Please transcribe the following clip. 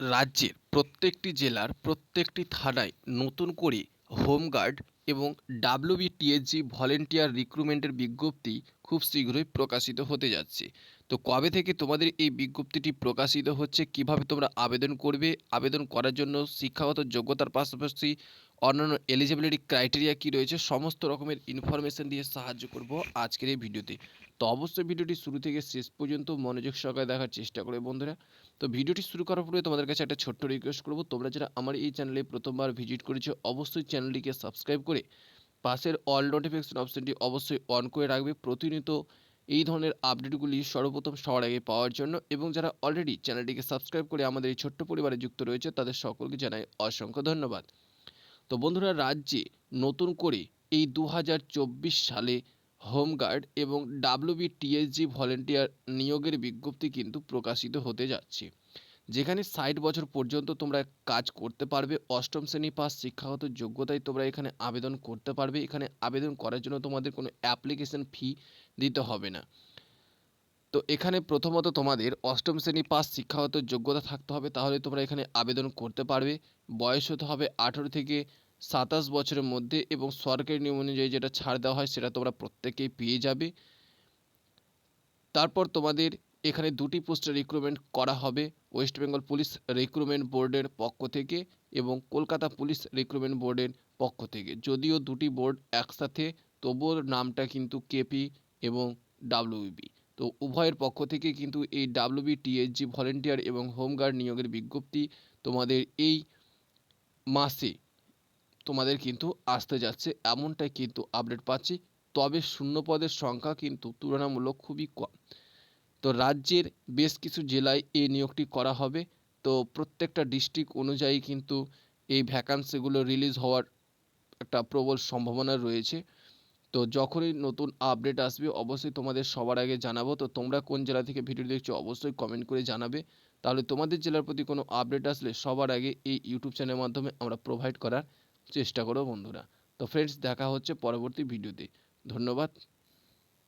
রাজ্যের প্রত্যেকটি জেলার প্রত্যেকটি থানায় নতুন করে হোমগার্ড এবং ডাব্লিউবিটিএসজি ভলেন্টিয়ার রিক্রুটমেন্টের বিজ্ঞপ্তি খুব শীঘ্রই প্রকাশিত হতে যাচ্ছে। তো কবে থেকে তোমাদের এই বিজ্ঞপ্তিটি প্রকাশিত হচ্ছে? কীভাবে তোমরা আবেদন করবে? আবেদন করার জন্য শিক্ষাগত যোগ্যতার পাশাপাশি অন্যান্য এলিজিবিলিটি ক্রাইটেরিয়া কী রয়েছে? সমস্ত রকমের ইনফরমেশন দিয়ে সাহায্য করব আজকের এই ভিডিওতে। তো অবশ্যই ভিডিওটি শুরু থেকে শেষ পর্যন্ত মনোযোগ সহকারে দেখার চেষ্টা করবে বন্ধুরা। তো ভিডিওটি শুরু করার পূর্বে তোমাদের কাছে একটা ছোট্ট রিকোয়েস্ট করব। তোমরা যারা আমার এই চ্যানেলে প্রথমবার ভিজিট করেছ, অবশ্যই চ্যানেলটিকে সাবস্ক্রাইব করে পাশের অল নোটিফিকেশন অপশনটি অবশ্যই অন করে রাখবে। প্রতিনিয়ত এই ধরনের আপডেটগুলি সর্বপ্রথম সবার আগে পাওয়ার জন্য এবং যারা অলরেডি চ্যানেলটিকে সাবস্ক্রাইব করে আমাদের এই ছোট্ট পরিবারে যুক্ত রয়েছে, তাদের সকলকে জানাই অসংখ্য ধন্যবাদ। তো বন্ধুরা, রাজ্যে নতুন করে এই দু হাজার চব্বিশ সালে হোমগার্ড এবং ডাব্লিউবি টিএসজি ভলেন্টিয়ার নিয়োগের বিজ্ঞপ্তি কিন্তু প্রকাশিত হতে যাচ্ছে। যেখানে ষাট বছর পর্যন্ত তোমরা কাজ করতে পারবে, অষ্টম শ্রেণি পাস শিক্ষাগত যোগ্যতায় তোমরা এখানে আবেদন করতে পারবে। এখানে আবেদন করার জন্য তোমাদের কোনো অ্যাপ্লিকেশন ফি দিতে হবে না। তো এখানে প্রথমত তোমাদের অষ্টম শ্রেণি পাস শিক্ষাগত যোগ্যতা থাকতে হবে, তাহলে তোমরা এখানে আবেদন করতে পারবে। বয়স হতে হবে আঠেরো থেকে সাতাশ বছরের মধ্যে এবং সরকারি নিয়ম অনুযায়ী যেটা ছাড় দেওয়া হয় সেটা তোমরা প্রত্যেকেই পেয়ে যাবে। তারপর তোমাদের এখানে দুটি পোস্টে রিক্রুটমেন্ট করা হবে। ওয়েস্ট বেঙ্গল পুলিশ রিক্রুটমেন্ট বোর্ডের পক্ষ থেকে এবং কলকাতা পুলিশ রিক্রুটমেন্ট বোর্ডের পক্ষ থেকে। যদিও দুটি বোর্ড একসাথে, তবুও নামটা কিন্তু কেপি এবং ডাব্লিউবি তো উভয়ের পক্ষ থেকে কিন্তু এই W B T S G volunteer এবং হোমগার্ড নিয়োগের বিজ্ঞপ্তি তোমাদের এই মাসে তোমাদের কিন্তু আসতে যাচ্ছে। এমনটাই কিন্তু আপডেট পাচ্ছি। তবে শূন্য পদের সংখ্যা কিন্তু তুলনামূলক খুবই কম। তো রাজ্যের বেশ কিছু জেলায় এই নিয়োগটি করা হবে। তো প্রত্যেকটা ডিস্ট্রিক্ট অনুযায়ী কিন্তু এই ভ্যাকান্সিগুলো রিলিজ হওয়ার একটা প্রবল সম্ভাবনা রয়েছে। তো যখনই নতুন আপডেট আসবে, অবশ্যই তোমাদের সবার আগে জানাব। তো তোমরা কোন জেলা থেকে ভিডিও দেখছ, অবশ্যই কমেন্ট করে জানাবে। তাহলে তোমাদের জেলার প্রতি কোনো আপডেট আসলে সবার আগে এই ইউটিউব চ্যানেলের মাধ্যমে আমরা প্রোভাইড করার চেষ্টা করো বন্ধুরা। তো ফ্রেন্ডস দেখা হচ্ছে পরবর্তী ভিডিওতে ধন্যবাদ।